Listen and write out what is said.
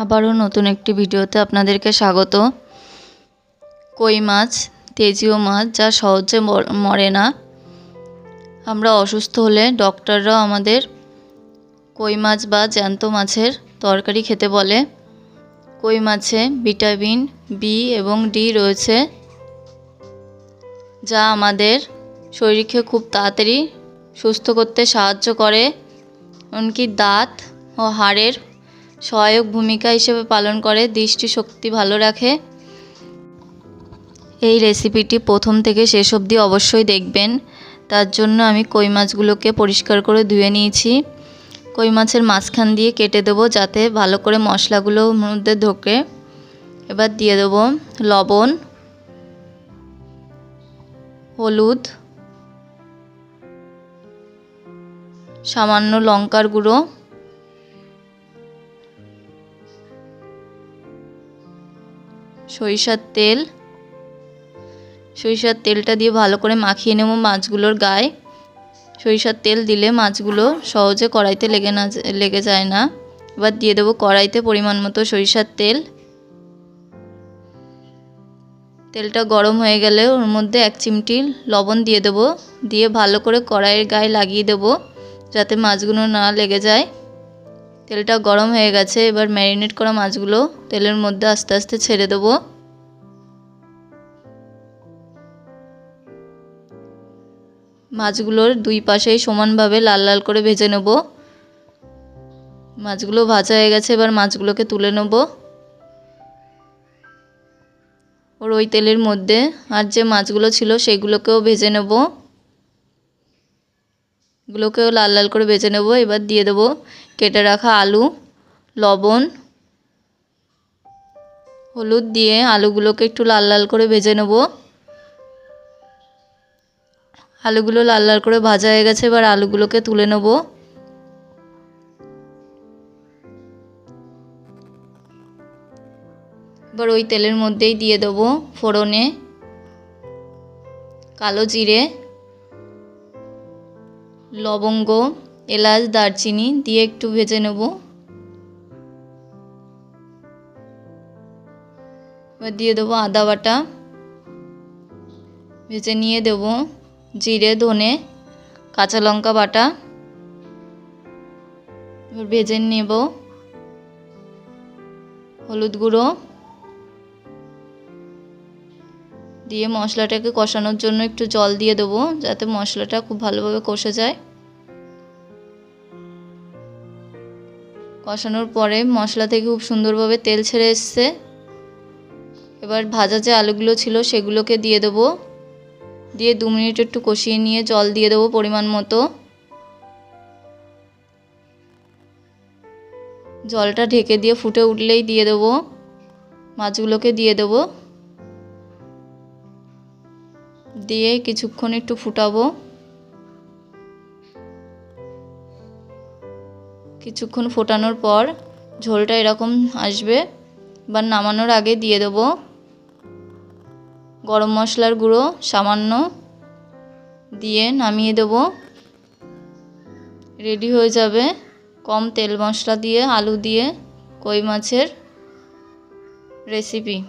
আবারও নতুন একটি ভিডিওতে আপনাদেরকে স্বাগত। কই মাছ তেজিও মাছ যা সহজে মর- না। আমরা অসুস্থ হলে ডক্টররাও আমাদের কই মাছ বা জ্যান্ত মাছের তরকারি খেতে বলে। কই মাছে ভিটামিন বি এবং ডি রয়েছে, যা আমাদের শরীরকে খুব তাড়াতাড়ি সুস্থ করতে সাহায্য করে। এমনকি দাঁত ও হাড়ের সহায়ক ভূমিকা হিসেবে পালন করে, দৃষ্টিশক্তি ভালো রাখে। এই রেসিপিটি প্রথম থেকে শেষ অবধি অবশ্যই দেখবেন। তার জন্য আমি কই মাছগুলোকে পরিষ্কার করে ধুয়ে নিয়েছি। কই মাছের মাঝখান দিয়ে কেটে দেবো যাতে ভালো করে মশলাগুলো মধ্যে ঢোকে। এবার দিয়ে দেবো লবণ, হলুদ, সামান্য লঙ্কার গুঁড়ো। সরিষার তেল। সরিষার তেলটা দিয়ে ভালো করে মাখিয়ে নেব মাছগুলোর গায়ে। সরিষার তেল দিলে মাছগুলো সহজে কড়াইতে লেগে না লেগে যায় না। এবার দিয়ে দেবো কড়াইতে পরিমাণ মতো সরিষার তেল। তেলটা গরম হয়ে গেলে ওর মধ্যে এক চিমটি লবণ দিয়ে দেবো। দিয়ে ভালো করে কড়াইয়ের গায়ে লাগিয়ে দেবো, যাতে মাছগুলো না লেগে যায়। তেলটা গরম হয়ে গেছে, এবার ম্যারিনেট করা মাছগুলো তেলের মধ্যে আস্তে আস্তে ছেড়ে দেবো। মাছগুলোর দুই পাশেই সমানভাবে লাল লাল করে ভেজে নেব। মাছগুলো ভাজা হয়ে গেছে, এবার মাছগুলোকে তুলে নেব। ওর ওই তেলের মধ্যে আর যে মাছগুলো ছিল সেগুলোকেও ভেজে নেব। এগুলোকেও লাল লাল করে ভেজে নেব। এবার দিয়ে দেবো কেটে রাখা আলু, লবণ, হলুদ দিয়ে আলুগুলোকে একটু লাল লাল করে ভেজে নেব। আলুগুলো লাল লাল করে ভাজা হয়ে গেছে, এবার আলুগুলোকে তুলে নেব। এবার ওই তেলের মধ্যেই দিয়ে দেবো ফোড়নে কালো জিরে। লবঙ্গ, এলাচ, দারচিনি দিয়ে একটু ভেজে নেব। এবার দিয়ে দেবো আদা বাটা। ভেজে নিয়ে দেবো জিরে, ধনে, কাঁচা লঙ্কা বাটা। এবার ভেজে নেব হলুদ গুঁড়ো। দিয়ে মশলাটাকে কষানোর জন্য একটু জল দিয়ে দেবো, যাতে মশলাটা খুব ভালোভাবে কষে যায়। কষানোর পরে মশলা থেকে খুব সুন্দরভাবে তেল ছেড়ে এসছে। এবার ভাজা যে আলুগুলো ছিল সেগুলোকে দিয়ে দেবো। দিয়ে দু মিনিট একটু কষিয়ে নিয়ে জল দিয়ে দেবো পরিমাণ মতো। জলটা ঢেকে দিয়ে ফুটে উঠলেই দিয়ে দেবো। মাছগুলোকে দিয়ে দেবো। দিয়ে কিছুক্ষণ একটু ফুটাবো। কিছুক্ষণ ফোটানোর পর ঝোলটা এরকম আসবে বা নামানোর আগে দিয়ে দেবো। গরম মশলার গুঁড়ো সামান্য দিয়ে নামিয়ে দেব। রেডি হয়ে যাবে কম তেল মশলা দিয়ে, আলু দিয়ে, কই মাছের রেসিপি।